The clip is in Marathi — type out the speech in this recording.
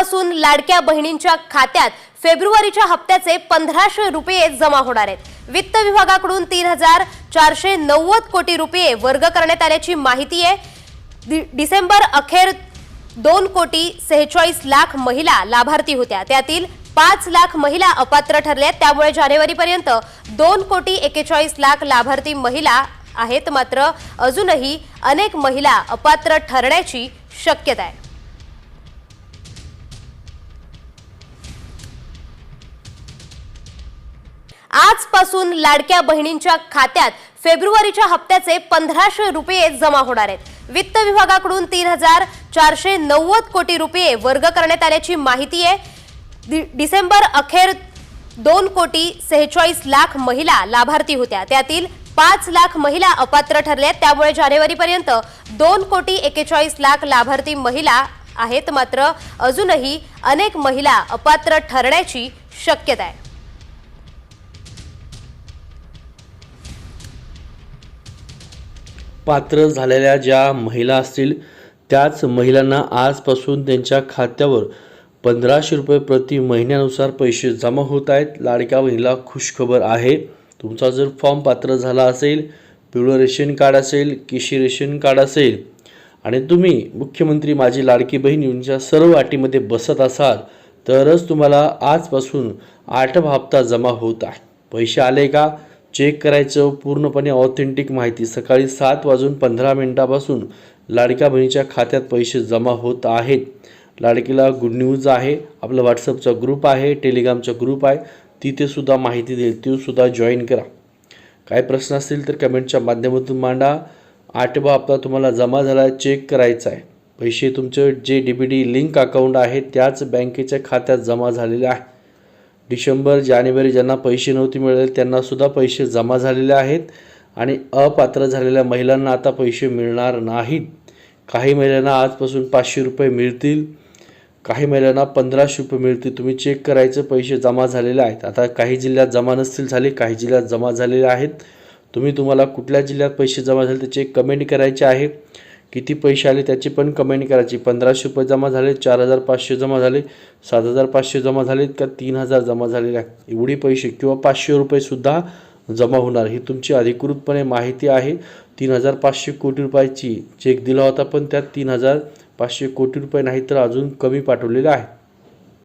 आजपासून लाडक्या बहिणींच्या खात्यात फेब्रुवारीच्या हप्त्याचे पंधराशे रुपये जमा होणार आहेत. वित्त विभागाकडून तीन हजार चारशे नव्वद कोटी रुपये वर्ग करण्यात आल्याची माहिती आहे. डिसेंबर अखेर दोन कोटी सेहेचाळीस लाख महिला लाभार्थी होत्या. त्यातील पाच लाख महिला अपात्र ठरल्या. त्यामुळे जानेवारीपर्यंत दोन कोटी एकेचाळीस लाख लाभार्थी महिला आहेत. मात्र अजूनही अनेक महिला अपात्र ठरण्याची शक्यता आहे. आजपासून लाडक्या बहिणींच्या खात्यात फेब्रुवारीच्या हप्त्याचे पंधराशे रुपये जमा होणार आहेत. वित्त विभागाकडून तीन हजार चारशे नव्वद कोटी रुपये वर्ग करण्यात आल्याची माहिती आहे. डिसेंबर अखेर दोन कोटी सेहेचाळीस लाख महिला लाभार्थी होत्या. त्यातील पाच लाख महिला अपात्र ठरल्या. त्यामुळे जानेवारीपर्यंत दोन कोटी एकेचाळीस लाख लाभार्थी महिला आहेत. मात्र अजूनही अनेक महिला अपात्र ठरण्याची शक्यता आहे. पात्र झालेल्या ज्या महिला असतील त्याच महिलांना आजपासून त्यांच्या खात्यावर पंधराशे रुपये प्रति महिन्यानुसार पैसे जमा होत आहेत. लाडक्या बहिणीला खुशखबर आहे. तुमचा जर फॉर्म पात्र झाला असेल पिवळं रेशन कार्ड असेल केशी रेशन कार्ड असेल आणि तुम्ही मुख्यमंत्री माझी लाडकी बहीण यांच्या सर्व अटीमध्ये बसत असाल तरच तुम्हाला आजपासून आठवा हप्ता जमा होत आहे. पैसे आले का? चेक करायचं पूर्णपणे ऑथेंटिक माहिती. सकाळी सात वाजून पंधरा मिनिटापासून लाडक्या बहिणीच्या खात्यात पैसे जमा होत आहेत. लाडकीला गुड न्यूज आहे. आपला व्हॉट्सअपचा ग्रुप आहे टेलिग्रामचा ग्रुप आहे. तिथेसुद्धा माहिती देईल. तीसुद्धा जॉईन करा. काय प्रश्न असतील तर कमेंटच्या माध्यमातून मांडा. आठवा हप्ता तुम्हाला जमा झाला आहे चेक करायचा आहे. पैसे तुमचं जे D B D link account आहे त्याच बँकेच्या खात्यात जमा झालेले आहे. डिसेंबर जानेवारी ज्यांना पैसे नव्हते मिळाले त्यांना सुद्धा पैसे जमा झालेले आहेत आणि अपात्र झालेल्या महिलांना आता पैसे मिळणार नाहीत. काही महिलांना आजपासून पाचशे रुपये मिळतील काही महिलांना पंधराशे रुपये मिळतील. तुम्ही चेक करायचं पैसे जमा झालेले आहेत. आता काही जिल्ह्यात जमा नसतील झाले काही जिल्ह्यात जमा झालेले आहेत. तुम्ही तुम्हाला कुठल्या जिल्ह्यात पैसे जमा झाले त्याचे कमेंट करायचे आहे. किती पैसे आले त्याची पण कमेंट करायची. पंधराशे रुपये जमा झाले चार हजार पाचशे जमा झाले सात हजार पाचशे जमा झालेत का तीन हजार जमा झालेले आहेत एवढी पैसे किंवा पाचशे रुपयेसुद्धा जमा होणार. ही तुमची अधिकृतपणे माहिती आहे. तीन हजार पाचशे कोटी रुपयाची चेक दिला होता पण त्यात तीन हजार पाचशे कोटी रुपये नाही तर अजून कमी पाठवलेले आहे